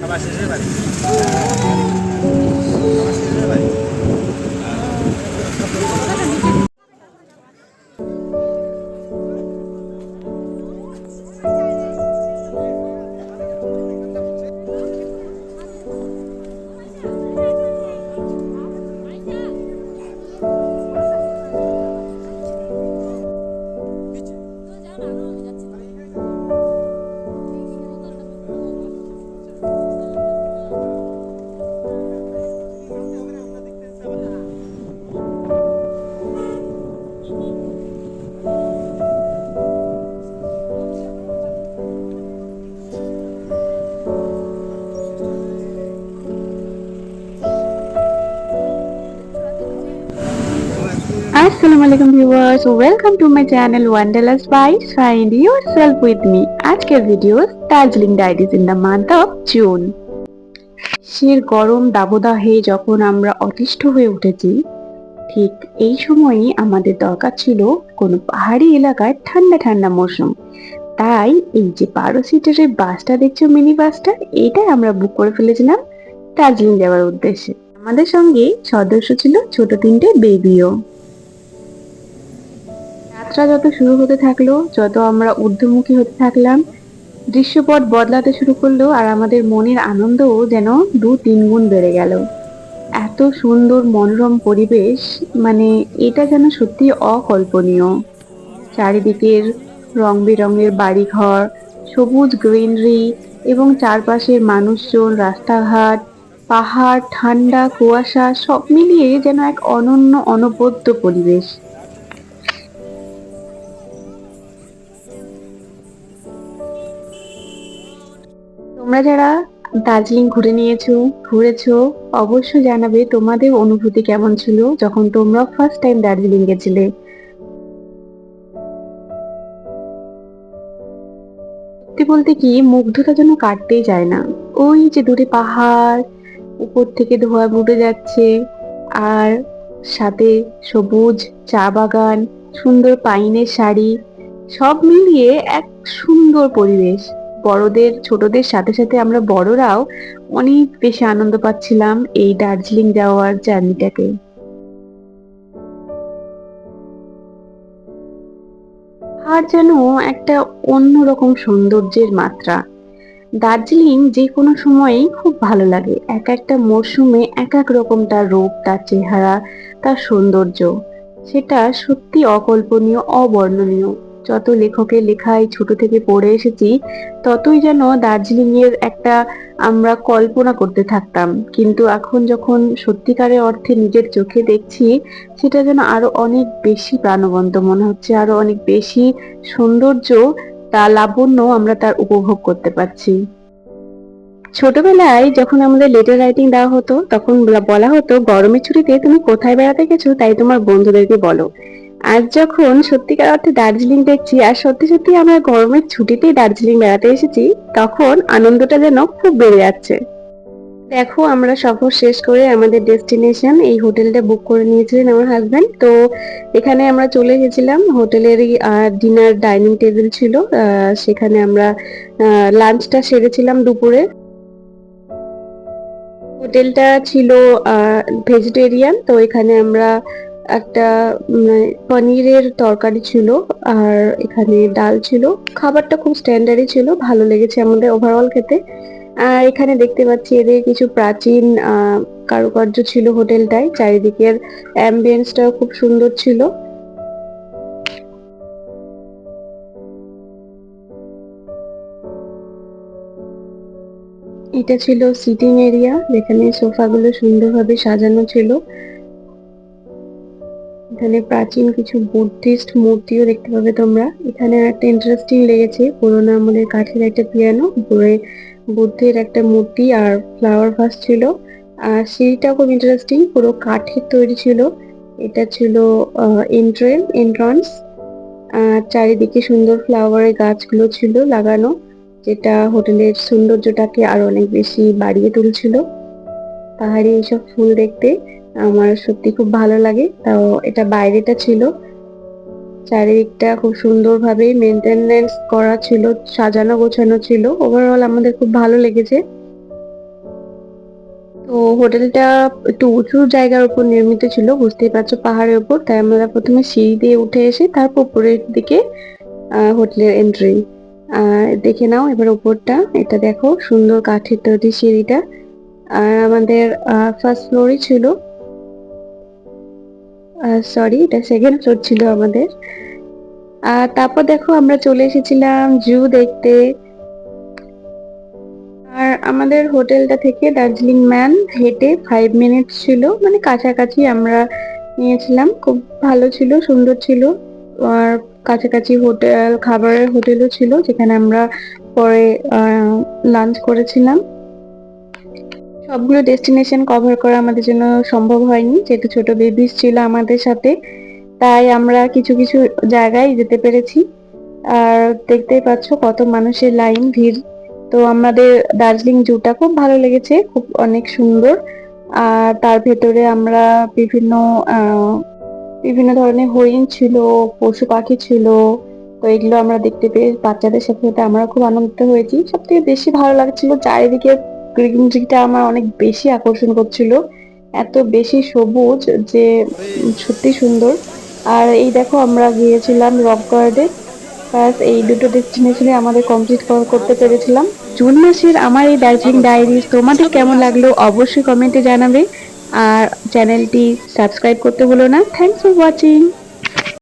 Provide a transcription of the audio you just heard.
他妈是日本的，他妈是日本的。আসসালামু আলাইকুম viewers welcome to my channel wanderlust by find yourself with me আজকের video Darjeeling diaries in the month of June শীর গরম দাবদাহে যখন আমরা অতিষ্ঠ হয়ে উঠেছি, ঠিক এই সময়ই আমাদের দরকার ছিল কোনো পাহাড়ি এলাকায় ঠান্ডা ঠান্ডা মৌসুম তাই এই যে বারো সিটারের বাসটা দেখছ মিনি বাসটা, এটাই আমরা বুক করে ফেলেছিলাম দার্জিলিং যাওয়ার উদ্দেশ্যে। আমাদের সঙ্গে সদস্য ছিল ছোট তিনটে বেবিও যাত্রা যত শুরু হতে থাকল, যত আমরা ঊর্ধ্বমুখী হতে থাকলাম, দৃশ্যপট বদলাতে শুরু করল আর আমাদের মনের আনন্দও যেন দু তিন গুণ বেড়ে গেল। এত সুন্দর মনোরম পরিবেশ মানে এটা যেন সত্যি অকল্পনীয়। চারিদিকের রং বেরঙের বাড়িঘর, সবুজ গ্রিনারি এবং চারপাশের মানুষজন, রাস্তাঘাট, পাহাড়, ঠান্ডা, কুয়াশা, সব মিলিয়ে যেন এক অনন্য, অনবদ্য পরিবেশ। তোমরা যারা দার্জিলিং ঘুরে নিয়েছো, ঘুরেছো, অবশ্যই জানাবে তোমাদের অনুভূতি কেমন ছিল যখন তোমরা ফার্স্ট টাইম দার্জিলিং গেছিলে। বলতে কি, মুগ্ধতা যেন কাটতেই যায় না। ওই যে দূরে পাহাড়, উপর থেকে ধোয়া উঠে যাচ্ছে, আর সাথে সবুজ চা বাগান, সুন্দর পাইনের শাড়ি, সব মিলিয়ে এক সুন্দর পরিবেশ। বড়দের, ছোটদের, সাথে সাথে আমরা বড়রাও অনেক বেশি আনন্দ পাচ্ছিলাম এই দার্জিলিং যাওয়ার জার্নিটাকে। আর যেন একটা অন্যরকম সৌন্দর্যের মাত্রা। দার্জিলিং যে কোনো সময়েই খুব ভালো লাগে। এক একটা মরশুমে এক এক রকম তার রূপ, তার চেহারা, তার সৌন্দর্য। সেটা সত্যি অকল্পনীয়, অবর্ণনীয়। যত লেখকের লেখায় ছোট থেকে পড়ে এসেছি, ততই যেন দার্জিলিং এর একটা আমরা কল্পনা করতে থাকতাম। কিন্তু এখন যখন সত্যিকারের অর্থে নিজের চোখে দেখছি, সেটা যেন আরও অনেক বেশি প্রাণবন্ত মনে হচ্ছে, আরও অনেক বেশি সৌন্দর্য তা লাবণ্য আমরা তার উপভোগ করতে পারছি। ছোটবেলায় যখন আমাদের লেটার রাইটিং দেওয়া হতো, তখন বলা হতো, গরমের ছুটিতে তুমি কোথায় বেড়াতে গেছো? তাই তোমার বন্ধুদেরকে বলো। আজ যখন সত্যিকার অর্থে দার্জিলিং দেখছি, আর সত্যি সত্যি আমরা গরমের ছুটিতেই দার্জিলিং বেড়াতে এসেছি, তখন আনন্দটা যেন খুব বেড়ে যাচ্ছে। দেখো, আমরা সফর শেষ করে আমাদের ডেস্টিনেশন, এই হোটেলটা বুক করে নিয়েছিলেন আমার হাজব্যান্ড তো এখানে আমরা চলে গেছিলাম হোটেলেরই ডিনার ডাইনিং টেবিল ছিল সেখানে আমরা লাঞ্চটা সেরেছিলাম দুপুরে। হোটেলটা ছিল ভেজিটেরিয়ান তো এখানে আমরা একটা পনিরের তরকারি ছিল আর এখানে ডাল ছিল। খাবারটা খুব স্ট্যান্ডার্ডই ছিল, ভালো লেগেছে আমাদের ওভারঅল খেতে। আর এখানে দেখতে পাচ্ছি এদের কিছু প্রাচীন কারুকার্য ছিল হোটেলটায়। চারিদিকের অ্যাম্বিয়েন্সটাও খুব সুন্দর ছিল। এটা ছিল সিটিং এরিয়া যেখানে সোফাগুলো সুন্দরভাবে সাজানো ছিল। এখানে প্রাচীন কিছু বুদ্ধিস্ট মূর্তিও দেখতে পাবে তোমরা। এখানে একটা ইন্টারেস্টিং লেগেছে, পুরোনো আমলের কাঠের একটা পিয়ানো, উপরে বুদ্ধের একটা মূর্তি আর ফ্লাওয়ার ভাস ছিল। আর সিঁড়িটাও খুব ইন্টারেস্টিং পুরো কাঠের তৈরি ছিল। এটা ছিল এন্ট্রেন এন্ট্রান্স আর চারিদিকে সুন্দর ফ্লাওয়ারের গাছগুলো ছিল লাগানো, যেটা হোটেলের সৌন্দর্যটাকে আরও অনেক বেশি বাড়িয়ে তুলছিল। পাহাড়ে এইসব ফুল দেখতে। আমার সত্যি খুব ভালো লাগে। তাও এটা বাইরেটা ছিল। চারিদিকটা খুব সুন্দরভাবে মেনটেনেন্স করা ছিল, সাজানো গোছানো ছিল। ওভারঅল আমাদের খুব ভালো লেগেছে। তো হোটেলটা একটু উঁচু জায়গার উপর নির্মিত ছিল, বুঝতেই পারছ পাহাড়ের উপর। তাই আমরা প্রথমে সিঁড়ি দিয়ে উঠে এসে তারপর উপরের দিকে হোটেলের এন্ট্রি আর দেখে নাও এবার উপরটা। এটা দেখো, সুন্দর কাঠের তৈরি সিঁড়িটা। আর আমাদের ফার্স্ট ফ্লোরই ছিল। সরি এটা সেকেন্ড ফ্লোর ছিল আমাদের। আর তারপর দেখো আমরা চলে এসেছিলাম জু দেখতে। আর আমাদের হোটেলটা থেকে দার্জিলিং ম্যান হেঁটে ফাইভ মিনিট ছিল মানে কাছাকাছি আমরা নিয়েছিলাম। খুব ভালো ছিল, সুন্দর ছিল। আর কাছাকাছি হোটেল, খাবারের হোটেলও ছিল, যেখানে আমরা পরে লাঞ্চ করেছিলাম। সবগুলো ডেস্টিনেশন কভার করা আমাদের জন্য সম্ভব হয়নি। যেহেতু ছোট বেবিস ছিল আমাদের সাথে, তাই আমরা কিছু কিছু জায়গায় যেতে পেরেছি। আর দেখতেই পাচ্ছ কত মানুষের লাইন, ভিড়। তো আমাদের দার্জিলিং জুটা খুব ভালো লেগেছে, খুব অনেক সুন্দর। আর তার ভেতরে আমরা বিভিন্ন বিভিন্ন ধরনের হরিণ ছিল, পশু পাখি ছিল। তো এগুলো আমরা দেখতে পেয়ে বাচ্চাদের সাথে সাথে আমরা খুব আনন্দিত হয়েছি। সব থেকে বেশি ভালো লাগছিল চারিদিকে গ্রিনারিটা আমার অনেক বেশি আকর্ষণ করছিল। এত বেশি সবুজ যে সত্যি সুন্দর। আর এই দেখো আমরা গিয়েছিলাম রক গার্ডে ব্যাস এই দুটো ডেস্টিনেশনে আমাদের কমপ্লিট করতে পেরেছিলাম। জুন মাসের আমার এই দার্জিলিং ডায়েরিজ তোমাদের কেমন লাগল অবশ্যই কমেন্টে জানাবে। আর চ্যানেলটি সাবস্ক্রাইব করতে ভুলো না। Thanks for watching